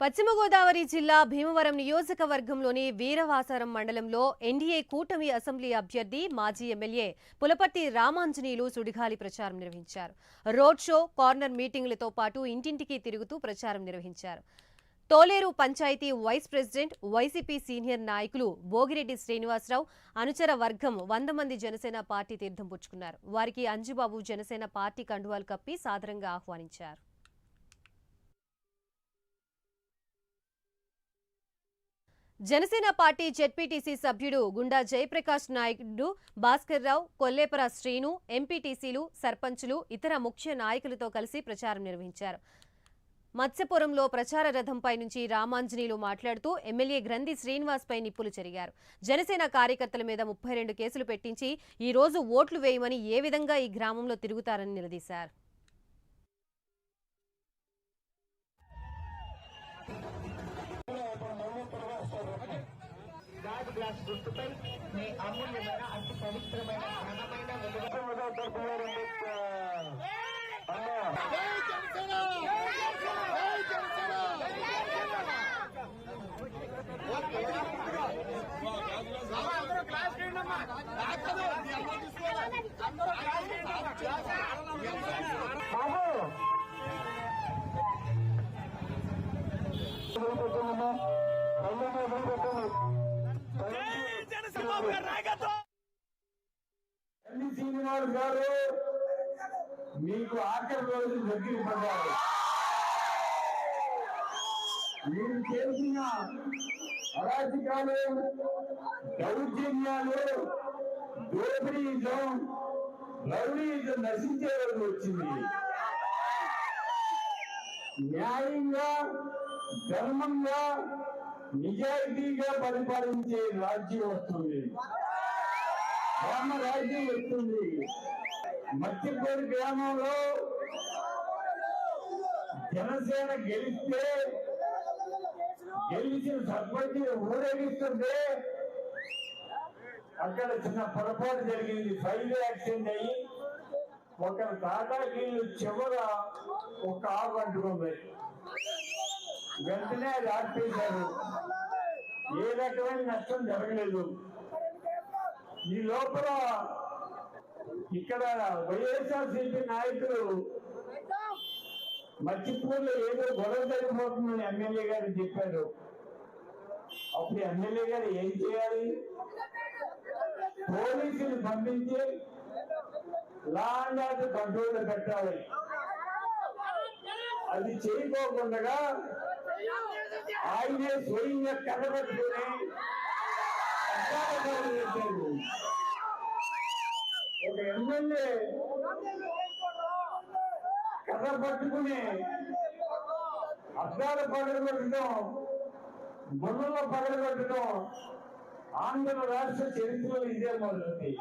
పశ్చిమ గోదావరి జిల్లా భీమవరం నియోజకవర్గంలోని వీరవాసారం మండలంలో ఎన్డీఏ కూటమి అసెంబ్లీ అభ్యర్థి మాజీ ఎమ్మెల్యే పులపర్తి రామాంజనేయులు సుడిగాలి ప్రచారం నిర్వహించారు. రోడ్ షో కార్నర్ మీటింగులతో పాటు ఇంటింటికి తిరుగుతూ ప్రచారం నిర్వహించారు. Toleru panchayat vice president YCP senior నాయకులు భోగిరెడ్డి శ్రీనివాసరావు అనుచర వర్గం వంద మంది జనసేన పార్టీ తీర్థం పుచ్చుకున్నారు. వారికి అంజుబాబు జనసేన పార్టీ కండువాలు కప్పి సాదరంగా ఆహ్వానించారు. జనసేన పార్టీ జెడ్పీటీసీ సభ్యుడు గుండా జయప్రకాష్ నాయుడు భాస్కర్ రావు కొల్లేపర శ్రీను ఎంపీటీసీలు సర్పంచులు ఇతర ముఖ్య నాయకులతో కలిసి ప్రచారం నిర్వహించారు. మత్స్యపురంలో ప్రచార రథంపై నుంచి రామాంజనీలు మాట్లాడుతూ ఎమ్మెల్యే గ్రంథి శ్రీనివాస్ పై నిప్పులు చెరిగారు. జనసేన కార్యకర్తల మీద ముప్పై రెండు కేసులు పెట్టించి ఈ రోజు ఓట్లు వేయమని ఏ విధంగా ఈ గ్రామంలో తిరుగుతారని నిలదీశారు. గాజు గ్లాస్ గుర్తుపై మీ అమూల్యమైన అతి పవిత్రమైన ఘనమైన పెట్టండి వెలుగు ఎన్ని శ్రీనివాస్ గారు మీకు ఆఖరి రోజు దగ్గర పడ్డారు మీరు చేసిన అరాచకాలు దౌర్జన్యాలు దోపిడీజం రౌడీజం నశించే రోజు వచ్చింది. న్యాయంగా ధర్మంగా నిజాయితీగా పరిపాలించే రాజ్యం వస్తుంది. గ్రామ రాజ్యం వస్తుంది. మత్స్యపూర్ గ్రామంలో జనసేన గెలిస్తే గెలిచిన సర్పంచ్ ఊరేగిస్తుంటే అక్కడ చిన్న పొరపాటు జరిగింది. ఫైల్ యాక్సిడెంట్ అయ్యి ఒక తాటాకి చివర ఒక ఆకు అంటుకుంది. వెంటనే అది ఆపేశారు ఏ రకమైన నష్టం జరగలేదు. ఈ లోపల ఇక్కడ వైఎస్ఆర్సీపీ నాయకులు మర్చిపూర్లో ఏదో గొడవ జరిగిపోతుందని ఎమ్మెల్యే గారు చెప్పారు. అప్పుడు ఎమ్మెల్యే గారు ఏం చేయాలి? పోలీసులు పంపించి లా అండ్ ఆర్డర్ కంట్రోల్ పెట్టాలి. అది చేయకోకుండా ఆయనే స్వయంగా కనబట్టుకుని అడ్డాలు చేశారు ఒక ఎమ్మెల్యే కర్ర పట్టుకుని అద్దాలు పగలగొట్టడం గుండెల్లో పగలగొట్టడం ఆంధ్ర రాష్ట్ర చరిత్రలో ఇదే మొదలుంది